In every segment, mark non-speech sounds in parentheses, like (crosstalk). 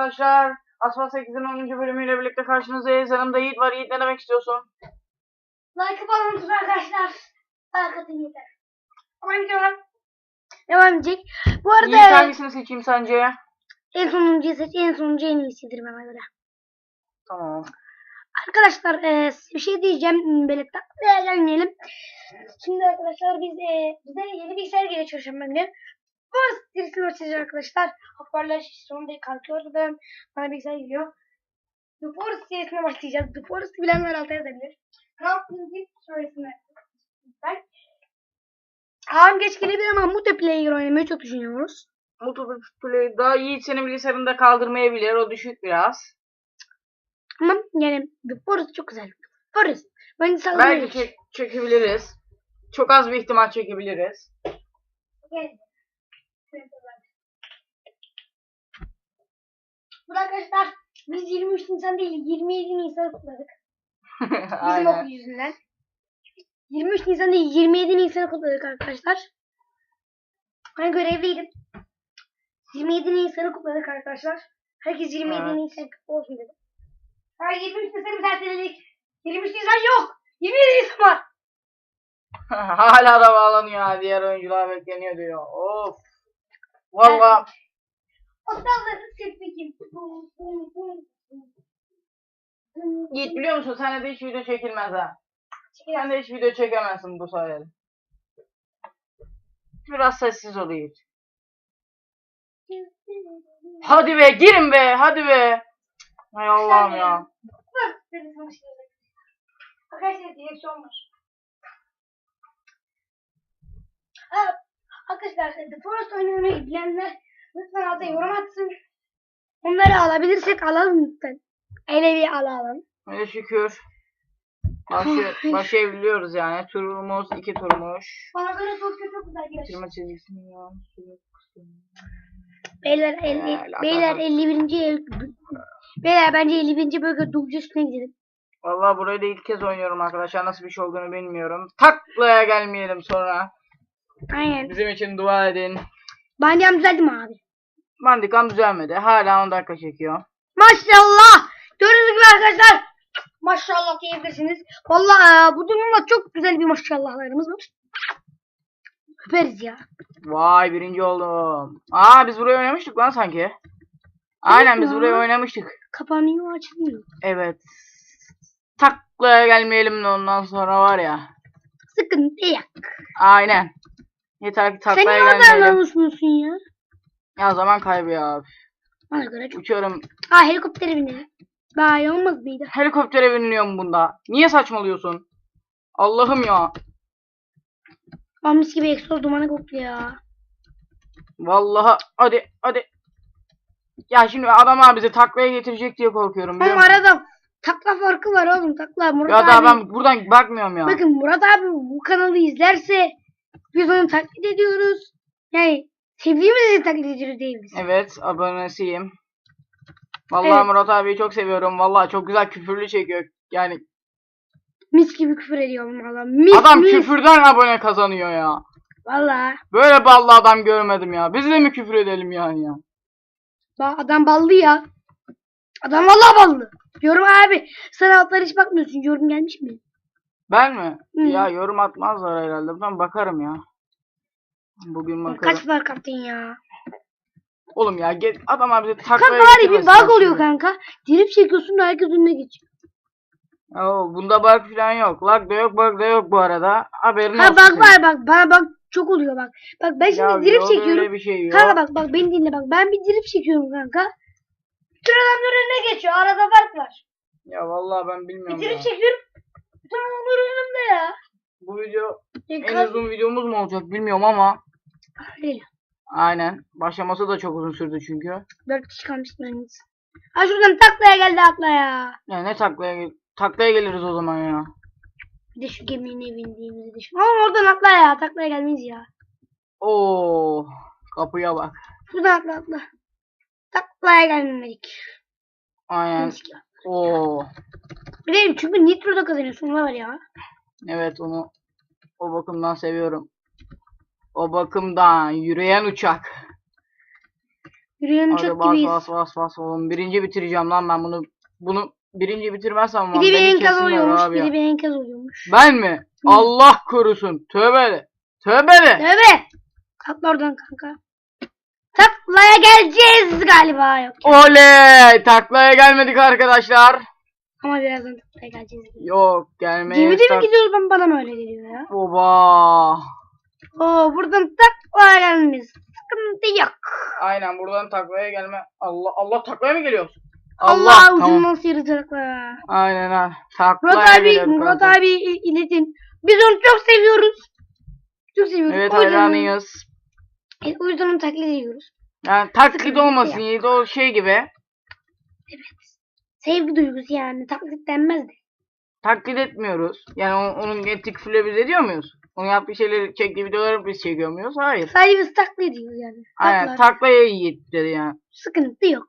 Arkadaşlar Asfalt 8'in 10. bölümüyle birlikte karşınızdayız. Yanımda Yiğit var. Yiğit ne demek istiyorsun? Like yapalım lütfen arkadaşlar. Like atın yeter. Ama gidiyorum. Devam edecek. Bu arada Yiğit hangisini seçeyim sence? en sonuncuyu seç. En sonuncu en iyisidir bana göre. Tamam. Arkadaşlar e, bir şey diyeceğim. Hmm, Böyle taklaya gelmeyelim. Şimdi arkadaşlar biz e, bize yeni bilgisayar geliyor çalışan ben Bu serisini açacağız arkadaşlar. Hoparlör sonunda kalkıyordu da bana bilgisayar geliyor. The Forest serisine başlayacağız. The Forest'ı bilenler altı yazabilir. Craft'ın ilk sonrasında ben Ağam geç gelebilir ama multiplayer oynamayı çok düşünüyoruz. Multiplayer daha Yiğit senin bilgisayarında kaldırmayabilir. O düşük biraz. Ama yani The Forest çok güzel. Forest. Bence Belki çek çekebiliriz. Çok az bir ihtimal çekebiliriz. Gel. Bu arkadaşlar biz 23 Nisan değil 27 Nisan kutladık. (laughs) Bizim okul yüzünden. 23 Nisan değil 27 Nisan'ı kutladık arkadaşlar. Ben görevliydim. 27 Nisan'ı kutladık arkadaşlar. Herkes 27 Evet. Nisan olsun dedi. Ha 23 Nisan'ı terteledik. 23 Nisan yok. 27 Nisan var. (laughs) Hala da bağlanıyor. Diğer oyuncular bekleniyor diyor. Of. Valla Yiğit biliyor musun? Sen de hiç video çekilmez ha. Sen de hiç video çekemezsin bu sayede. Biraz sessiz ol Yiğit. Hadi be girin be hadi be. Hay Allah'ım ya. Arkadaşlar direksiyon var. Arkadaşlar The Forest oynamayı bilenler lütfen alta yorum atsın. Onları alabilirsek alalım lütfen. Bir alalım. Öyle şükür. Başı, başlayabiliyoruz yani. Turumuz iki turmuş. Bana göre çok çok güzel gidiyor. Bitirme çizgisini ya. Beyler 50, Ee, beyler alakalı. 51. ev- Beyler bence 50. bölge duvcu üstüne gidelim. Vallahi burayı da ilk kez oynuyorum arkadaşlar. Nasıl bir şey olduğunu bilmiyorum. Taklaya gelmeyelim sonra. Aynen. Bizim için dua edin. Bandiyam düzeldi mi abi? Bandikam düzelmedi. Hala 10 dakika çekiyor. Maşallah. Gördüğünüz gibi arkadaşlar. Maşallah diyebilirsiniz. Vallahi bu durumda çok güzel bir maşallahlarımız var. Öperiz ya. Vay birinci oldum. Aa biz burayı oynamıştık lan sanki. Aynen biz ya. burayı oynamıştık. Kapanıyor açılmıyor. Evet. Taklaya gelmeyelim de ondan sonra var ya. Sıkıntı yok. Aynen. Yeter ki Sen taklaya niye oradan gelmeyelim. namuslusun ya? Ya zaman kaybı ya. Bana göre çok. Uçuyorum. Aa helikoptere. Daha iyi olmaz mıydı? Helikoptere biniliyorum bunda. Niye saçmalıyorsun? Allah'ım ya. Aa mis gibi egzoz dumanı kokluyor ya. Vallahi hadi hadi. Ya şimdi adam abi bizi taklaya getirecek diye korkuyorum biliyor Ama musun? arada takla farkı var oğlum takla. Murat Ya abi. daha ben buradan bakmıyorum ya. Bakın Murat abi bu kanalı izlerse biz onu taklit ediyoruz. Yani sevdiğimiz için taklit ediyoruz değil biz. Evet abonesiyim. Vallahi Evet. Murat abiyi çok seviyorum. Vallahi çok güzel küfürlü çekiyor. Yani Mis gibi küfür ediyorum valla. Mis adam mis. küfürden abone kazanıyor ya. Valla. Böyle ballı adam görmedim ya. Biz de mi küfür edelim yani ya? Ba- Adam ballı ya. Adam valla ballı. Yorum abi. Sen altlara hiç bakmıyorsun. Yorum gelmiş mi? Ben mi? Hı. Ya yorum atmazlar herhalde. Ben bakarım ya. Bugün bakarım. Kaç fark attın ya? Oğlum ya get adam abi bizi Kanka taklaya var ya bir bug oluyor kanka. Dirip çekiyorsun da herkes önüne geçiyor. Oo, bunda bug falan yok. Lag da yok, bug da yok bu arada. Haberin Ha olsun. bak senin. var bak. Bana bak çok oluyor bak. Bak ben şimdi Ya dirip çekiyorum. Bir şey yok. Kanka bak bak beni dinle bak. Ben bir drip çekiyorum kanka. Adamlar önüne geçiyor. Arada fark var. Ya vallahi ben Bir bilmiyorum drip ya. çekiyorum. Önümde ya. Bu video en uzun videomuz mu olacak bilmiyorum ama Öyle. aynen. Başlaması da çok uzun sürdü çünkü. Dört kişi kalmış mühendis. Ha şuradan taklaya geldi akla ya. Ya ne taklaya taklaya geliriz o zaman ya. Bir de şu geminin bindiğimizi düşün. Ama oradan atla ya. Taklaya gelmeyiz ya. Oo, kapıya bak. Şuradan atla atla. Taklaya gelmedik. Aynen. Oo. De çünkü Nitro'da kazanıyorsun. Ona var ya. Evet onu o bakımdan seviyorum. O bakımdan yürüyen uçak. Yürüyen Hadi çok bas gibiyiz. bas bas bas oğlum. Birinci bitireceğim lan ben bunu. Bunu birinci bitirmezsem lan de bir beni enkaz oluyormuş. abi Bir ya. de bir enkaz oluyormuş. Ben mi? Hı. Allah korusun. Tövbe de. Tövbe de. Tövbe. Kalk oradan kanka. Taklaya geleceğiz galiba yok. Oley! Taklaya gelmedik arkadaşlar. Ama birazdan taklaya geleceğiz. Yok gelmeye Gemide mi gidiyoruz ben bana mı öyle geliyor ya? Oba. Oo buradan taklaya gelmeyiz. Sıkıntı yok. Aynen buradan taklaya gelme. Allah Allah taklaya mı geliyorsun? Allah, Allah, tamam. ucundan sıyıracaklar. Aynen ha. Taklaya Murat abi, Murat abi iletin. Biz onu çok seviyoruz. Çok seviyoruz. Evet hayranıyız. Evet, o yüzden onu taklit ediyoruz. Yani taklit Sıkıntı olmasın yiğit o şey gibi. Sevgi duygusu yani. Taklit denmez de. Taklit etmiyoruz. Yani o- onun ettiği küfürle biz ediyor muyuz? Onun yaptığı şeyleri çektiği videoları biz çekiyor muyuz? Hayır. Sadece biz taklit ediyoruz yani. Aynen Taklar. taklaya yiğit dedi yani. Sıkıntı yok.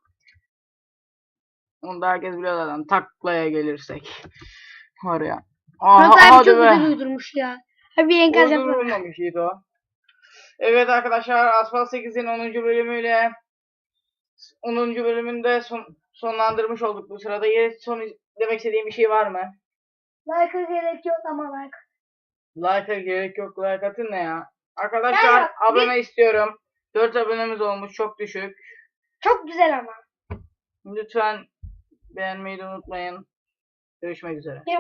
Onu da herkes biliyor zaten. Taklaya gelirsek. Var ya. Aha, Murat abi hadi çok be. güzel uydurmuş ya. Abi bir enkaz yapalım. Uydurulmamış yiğit o. Evet arkadaşlar Asfalt 8'in 10. bölümüyle 10. bölümünde son, sonlandırmış olduk bu sırada. Yine son demek istediğim bir şey var mı? Like'a gerek yok ama like. Like'a gerek yok. Like atın ne ya? Arkadaşlar Ya, abone istiyorum. 4 abonemiz olmuş. Çok düşük. Çok güzel ama. Lütfen beğenmeyi de unutmayın. Görüşmek üzere.